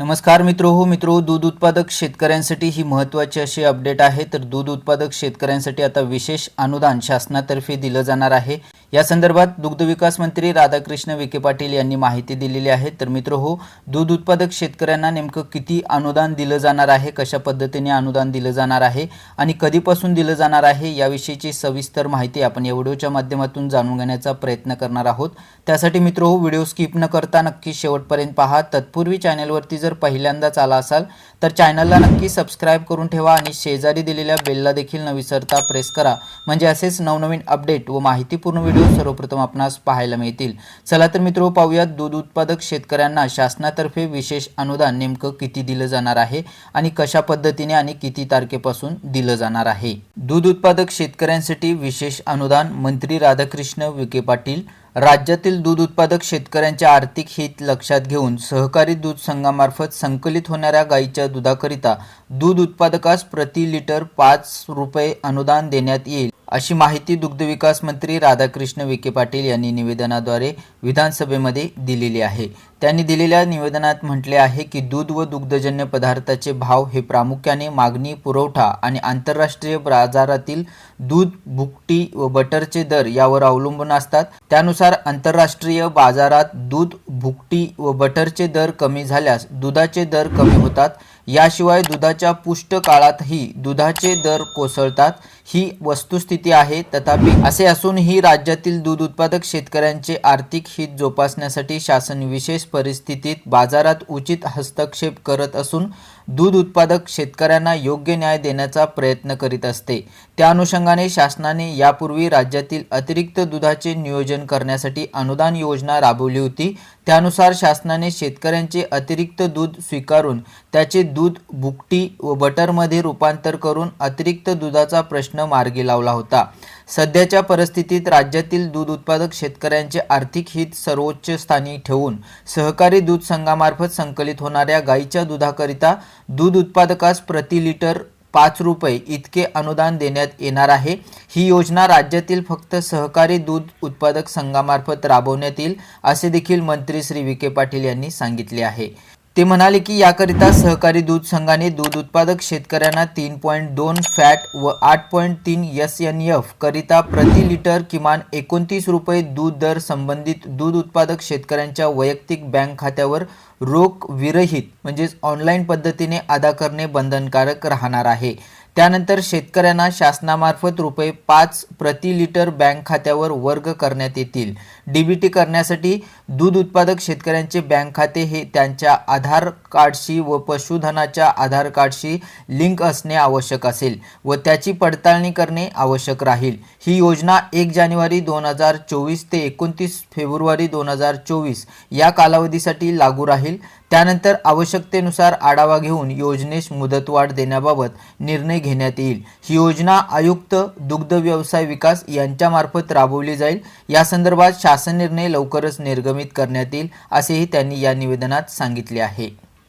नमस्कार मित्र हो मित्रो दूध उत्पादक शेतकऱ्यांसाठी ही महत्त्वाची अशी अपडेट आहे. तर दूध उत्पादक शेतकऱ्यांसाठी आता विशेष अनुदान शासनातर्फे दिलं जाणार आहे. या संदर्भात दुग्धविकास मंत्री राधाकृष्ण विखे पाटील यांनी माहिती दिलेली आहे. तर मित्र हो दूध उत्पादक शेतकऱ्यांना नेमकं किती अनुदान दिलं जाणार आहे कशा पद्धतीने अनुदान दिलं जाणार आहे आणि कधीपासून दिलं जाणार आहे याविषयीची सविस्तर माहिती आपण या व्हिडिओच्या माध्यमातून जाणून घेण्याचा प्रयत्न करणार आहोत. त्यासाठी मित्र हो व्हिडिओ स्किप न करता नक्की शेवटपर्यंत पहा. तत्पूर्वी चॅनलवरती जर पहिल्यांदाच आला असाल तर चॅनलला नक्की सबस्क्राईब करून ठेवा आणि शेजारी दिलेल्या बेलला देखील न विसरता प्रेस करा. म्हणजे असेच नवनवीन अपडेट व माहितीपूर्ण व्हिडिओ सर्वप्रथम आपणास पाहायला मिळतील. चला तर मित्रो पाहूयात दूध उत्पादक शेतकऱ्यांना शासनातर्फे विशेष अनुदान नेमकं किती दिलं जाणार आहे आणि कशा पद्धतीने आणि किती तारखेपासून दिलं जाणार आहे? दूध उत्पादक शेतकऱ्यांसाठी विशेष अनुदान मंत्री राधाकृष्ण विखे पाटील राज्यातील दूध उत्पादक शेतकऱ्यांचे आर्थिक हित लक्षात घेऊन सहकारी दूध संघामार्फत संकलित होणाऱ्या गायीच्या दुधाकरिता दूध उत्पादकास प्रति लिटर पाच रुपये अनुदान देण्यात येईल. अशी माहिती दुग्धविकास मंत्री राधाकृष्ण विखे पाटील यांनी निवेदनाद्वारे विधानसभेमध्ये दिलेली आहे. त्यांनी दिलेल्या निवेदनात म्हटले आहे की दूध व दुग्धजन्य पदार्थाचे भाव हे प्रामुख्याने मागणी पुरवठा आणि आंतरराष्ट्रीय बाजारातील दूध भुकटी व बटरचे दर यावर अवलंबून असतात. त्यानुसार आंतरराष्ट्रीय बाजारात दूध भुकटी व बटरचे दर कमी झाल्यास दुधाचे दर कमी होतात. याशिवाय दुधाच्या पुष्ट काळातही दुधाचे दर कोसळतात. ही वस्तुस्थिती आहे. तथापि असे असूनही राज्यातील दूध उत्पादक शेतकऱ्यांचे आर्थिक हित जोपासण्यासाठी शासन विशेष परिस्थितीत बाजारात उचित हस्तक्षेप करत असून दूध उत्पादक शेतकऱ्यांना योग्य न्याय देण्याचा प्रयत्न करीत असते. त्या अनुषंगाने शासनाने यापूर्वी राज्यातील अतिरिक्त दुधाचे नियोजन करण्यासाठी अनुदान योजना राबवली होती. त्यानुसार शासनाने शेतकऱ्यांचे अतिरिक्त दूध स्वीकारून त्याचे दूध बुकटी व बटरमध्ये रूपांतर करून अतिरिक्त दुधाचा प्रश्न मार्गी लावला होता. सध्याच्या परिस्थितीत राज्यातील दूध उत्पादक शेतकऱ्यांचे आर्थिक हित सर्वोच्च स्थानी ठेवून सहकारी दूध संघामार्फत संकलित होणाऱ्या गाईच्या दुधाकरिता दूध उत्पादकास प्रति लिटर पाच रुपये इतके अनुदान देण्यात येणार आहे. ही योजना राज्यातील फक्त सहकारी दूध उत्पादक संघामार्फत राबवण्यात येईल असे देखील मंत्री श्री विखे पाटील यांनी सांगितले आहे. ते म्हणाले की याकरिता सहकारी दूध संघाने दूध उत्पादक शेतकऱ्यांना तीन पॉईंट दोन फॅट व आठ पॉईंट तीन एस एन एफ करिता प्रति लिटर किमान एकोणतीस रुपये दूध दर संबंधित दूध उत्पादक शेतकऱ्यांच्या वैयक्तिक बँक खात्यावर रोख विरहित म्हणजेच ऑनलाईन पद्धतीने अदा करणे बंधनकारक राहणार आहे. त्यानंतर शेतकऱ्यांना शासनामार्फत रुपये पाच प्रति लिटर बँक खात्यावर वर्ग करण्यात येतील. डीबीटी करण्यासाठी दूध उत्पादक शेतकऱ्यांचे बँक खाते हे त्यांच्या आधार कार्डशी व पशुधनाच्या आधार कार्डशी लिंक असणे आवश्यक असेल व त्याची पडताळणी करणे आवश्यक राहील. ही योजना एक जानेवारी दोन हजार चोवीस ते एकोणतीस फेब्रुवारी दोन हजार चोवीस या कालावधीसाठी लागू राहील. त्यानंतर आवश्यकतेनुसार आढावा घेऊन योजनेस मुदतवाढ देण्याबाबत निर्णय घेण्यात येईल. ही योजना आयुक्त दुग्ध व्यवसाय विकास यांच्यामार्फत राबवली जाईल. या संदर्भात शासन निर्णय लवकरच निर्गमित करण्यात येईल असेही त्यांनी या निवेदनात सांगितले आहे.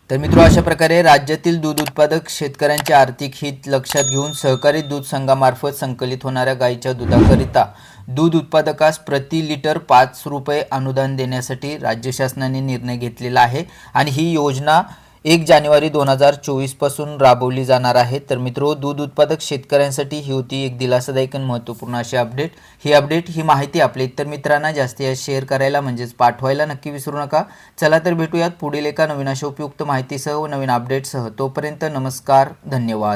तर मित्र अशा प्रकारे राज्यातील दूध उत्पादक शेतकऱ्यांचे आर्थिक हित लक्षात घेऊन सहकारी दूध संघामार्फत संकलित होणाऱ्या गायीच्या दुधाकरिता दूध उत्पादकास प्रति लिटर पाच रुपये अनुदान देण्यासाठी राज्य शासनाने निर्णय घेतलेला आहे आणि ही योजना एक जानेवारी दोन हजार चोवीसपासून राबवली जाणार आहे. तर मित्रो दूध उत्पादक शेतकऱ्यांसाठी ही होती एक दिलासादायक आणि महत्त्वपूर्ण अशी अपडेट ही अपडेट ही माहिती आपल्या इतर मित्रांना जास्ती जास्त शेअर करायला म्हणजेच पाठवायला नक्की विसरू नका. चला तर भेटूयात पुढील एका नवीन अशा उपयुक्त माहितीसह व नवीन अपडेटसह तोपर्यंत नमस्कार धन्यवाद.